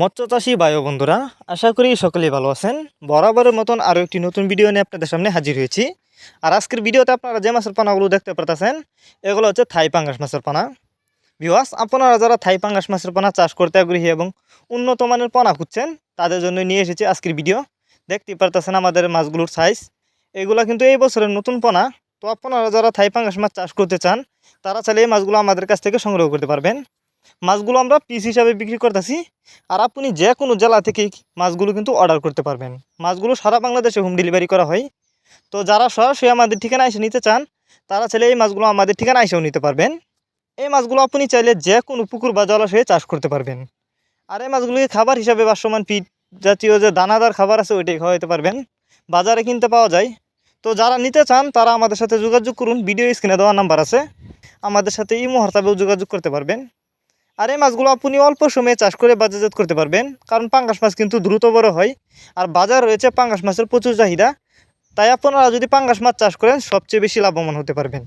মৎস্য চাষি বায়ু বন্ধুরা, আশা করি সকলেই ভালো আছেন। বরাবরের মতন আরও একটি নতুন ভিডিও নিয়ে আপনাদের সামনে হাজির হয়েছি। আর আজকের ভিডিওতে আপনারা যে মাছের পানাগুলো দেখতে পারতেছেন, এগুলো হচ্ছে থাই পাঙ্গাস মাছের পানা। বিওয়াস আপনারা যারা থাই পাঙ্গাস মাছের পানা চাষ করতে আগ্রহী এবং উন্নত মানের পানা খুঁজছেন, তাদের জন্য নিয়ে এসেছি আজকের ভিডিও দেখতে পারতেছেন আমাদের মাছগুলোর সাইজ এগুলো কিন্তু এই বছরের নতুন পোনা। তো আপনারা যারা থাই পাঙ্গাস মাছ চাষ করতে চান, তারা চাইলে এই মাছগুলো আমাদের কাছ থেকে সংগ্রহ করতে পারবেন। মাছগুলো আমরা পিস হিসাবে বিক্রি করতেছি। আর আপনি যে কোনো জেলা থেকে মাছগুলো কিন্তু অর্ডার করতে পারবেন। মাছগুলো সারা বাংলাদেশে হোম ডেলিভারি করা হয়। তো যারা সরাসরি আমাদের ঠিকানা এসে নিতে চান, তারা চাইলে এই মাছগুলো আমাদের ঠিকানা এসেও নিতে পারবেন। এই মাছগুলো আপনি চাইলে যে কোনো পুকুর বা জলাশয়ে চাষ করতে পারবেন। আর এই মাছগুলোকে খাবার হিসাবে বাসমান পিট জাতীয় যে দানাদার খাবার আছে, ওইটাই খাওয়াইতে পারবেন। বাজারে কিনতে পাওয়া যায়। তো যারা নিতে চান, তারা আমাদের সাথে যোগাযোগ করুন। ভিডিও স্ক্রিনে দেওয়া নাম্বার আছে। আমাদের সাথে এই মুহূর্তেও যোগাযোগ করতে পারবেন। আর এই মাছগুলো আপনি অল্প সময়ে চাষ করে বাজারজাত করতে পারবেন, কারণ পাঙ্গাস মাছ কিন্তু দ্রুত বড় হয়। আর বাজার রয়েছে পাঙ্গাস মাছের প্রচুর চাহিদা, তাই আপনারা যদি পাঙ্গাস মাছ চাষ করেন, সবচেয়ে বেশি লাভবান হতে পারবেন।